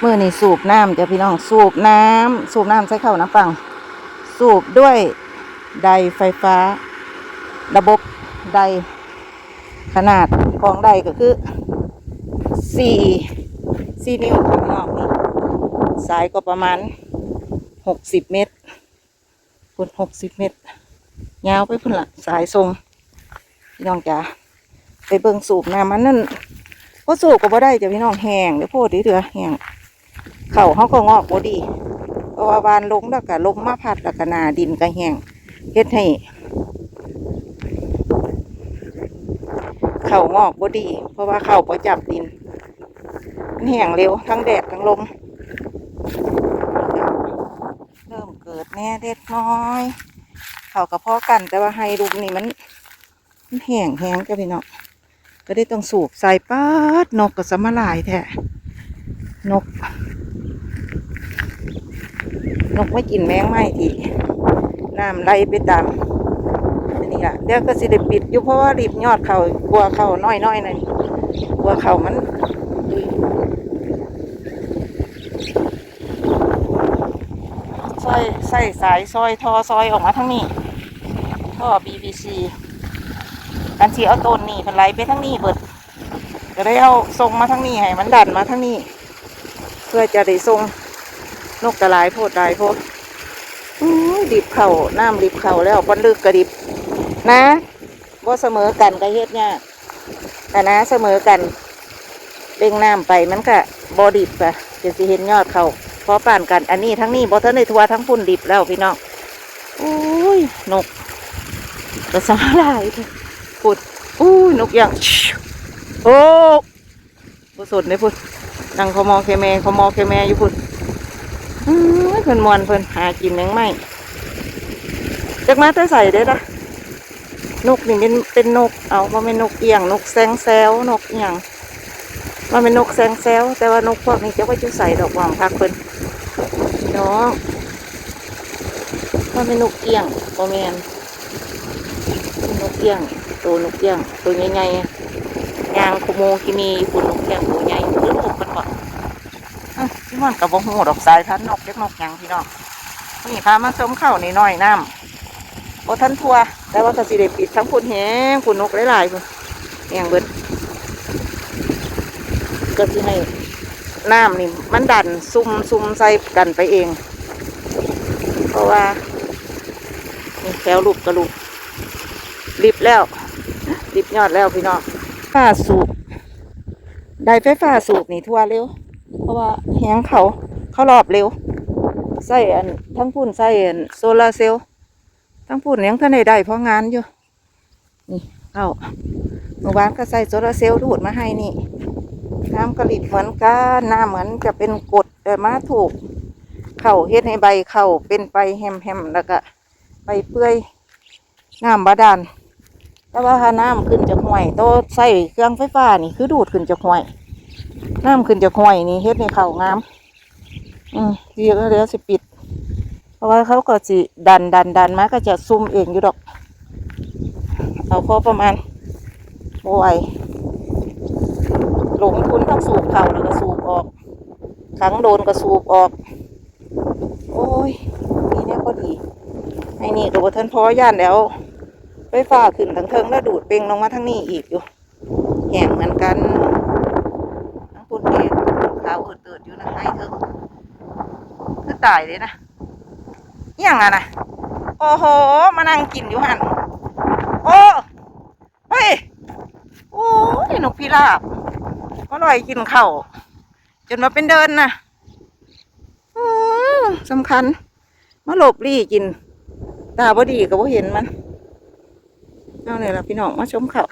เมื่อนี่สูบน้ำจ้ะพี่น้องสูบน้ำสูบน้ำใส่เข้าน้ำปัง สูบด้วยไดไฟฟ้า ระบบไดขนาดของไดก็คือสี่สี่นิ้วข้างนอกนี่สายก็ประมาณหกสิบเมตรพุ่นหกสิบเมตรยาวไปพุ่นละสายทรงพี่น้องจ๋าไปเบิ่งสูบน้ำมันนั่นก็สูบก็บ่ได้จ้ะพี่น้องแห้งเดี๋ยวโพดดิเถือแห้ง เข่าเขาก็งอกบ่ดี เพราะว่าบานลงแล้วก็ลมมาพัดแล้วก็นาดินก็แห้งเฮ็ดให้เข่างอกบ่ดี เพราะว่าเข่าประจับดินมันแห้งเร็วทั้งแดดทั้งลม เริ่มเกิดแน่เด็ดน้อย เข่ากระเพาะกันแต่ว่าไฮรุมนี่มันมันแห้งแห้งจ้ะพี่น้องก็ได้ต้องสูบใส่ป๊าดนกกับสมาลายแท้นก นกไม่กินแมงไม้ที่น้ำไหลไปตามอันนี้ล่ะเดี๋ยวก็สิได้ปิดอยู่เพราะว่ารีบยอดเขากลัวเขาน้อยๆหน่อยกลัวเขามันซอยใส่สายซอยทอซอยออกมาทั้งนี้ท่อ BBC กันสีเอาต้นนี่พันไหลไปทั้งนี้เบิดจะได้เอาทรงมาทั้งนี้ให้มันดันมาทั้งนี้ เพื่อจะได้ทรง นกกระลายโพดลายโพดดิบเข่าน้ำดิบเข่าแล้วบนลึกกระดิบ นะว่าเสมอกันกระเฮ็ดเนี่ยากแต่นะเสมอกันเบ่งน้ำไปมันก็บอดิบอะจะสิเห็นยอดเขาพอป่านกันอันนี้ทั้งนี้บอเทนในทัวทั้งพุ่นดิบแล้วพี่น้องโอ้ยนกกระสาลายพุดอู้ยนกอย่างโอ้ผู้สดเลยพุดนั่งขามอเคแมเขามอเคแมอยู่พุด เพิ่นมวนเพิ่นหากินแมงไหมจากมาแต่ใส่ได้ละนกนี่เป็นเป็นนกเอาว่าเป็นนกเอียง นกแซงแซวนกเอียงมันเป็นนกแซงแซวแต่ว่านกพวกนี้จะว่าจะใส่ดอกหว่างพักเพิ่นน้องมันเป็นนกเอียงโมเมนนกเอียงตัวนกเอียงตัวใหญ่ๆยางขโมกินีฝุ่นนกเอียงตัวใหญ่หรือลูกมันบ่อะที่ มันกับบ่หูดอกสายพันนกเล็กนกยังพี่น้องนี่พามาชมเข้าในน้อยน้ำโอ้ท่านทัวแต่ว่าก็สิได้ปิดทั้งฝุ่นแห้งฝุ่นนกหลายๆพุ่นแห้งเบิดก็สิให้น้ำนี่มันดันซุ่มซุ่มใส่กันไปเอง เพราะว่านี่แถวลูกกระลูกรีบแล้วรีบยอดแล้วพี่น้องฟ้าสูบได้ไฟฟ้าสูบนี่ทั่วเร็ว เพราะว่าแหงเขาเขารอบเร็วใส่อันทั้งพุ่นใส่อันโซลาร์เซลล์ทั้งพูดเลี้ยงท่านใดๆเพราะงานอยู่นี่เอาเมื่อวานก็ใส่โซลาร์เซลล์ดูดมาให้นี่น้ำกระลิบเหมือนกันน้ำเหมือนจะเป็นกดแต่มาถูก เข่าเฮ็ดให้ใบเข่าเป็นไปแฮมๆแล้วก็ไปเปื่อยน้ำบาดาลแต่ว่าถ้าน้ำขึ้นจากห้วยโตใส่เครื่องไฟฟ้านี่คือดูดขึ้นจากห้วย น้ำขึ้นจากห้วยนี่เฮ็ดให้เขางาม อืมเดี๋ยวเดี๋ยวสิปิด เพราะว่าเขาก็สิดันดันดันมาก็จะซุ่มเองอยู่ดอก เอาพอประมาณโอ้ยลงทุนทั้งสูบเข่าแล้วก็สูบออกครั้งโดนก็สูบออก โอ้ยนี่เนี่ยก็ดีไอ้นี่กับบทันพอย่านแล้วไฟฟ้าขึ้นทั้งเทิงแล้วดูดเป่งลงมาทั้งนี้อีกอยู่แห้งเหมือนกัน ขาวอืดๆอยู่นะให้เถอะคือตายเลยนะอย่างอะนะโอ้โห มานั่งกินอยู่หันโอ้เฮ้ยโอ้ยนกพิราบก็ลอยกินเข้าจนมาเป็นเดินนะอสำคัญ มาหลบลี่กิน ตาบดีก็บ่เห็นมันเอาเลยล่ะพี่น้องมาชมเขา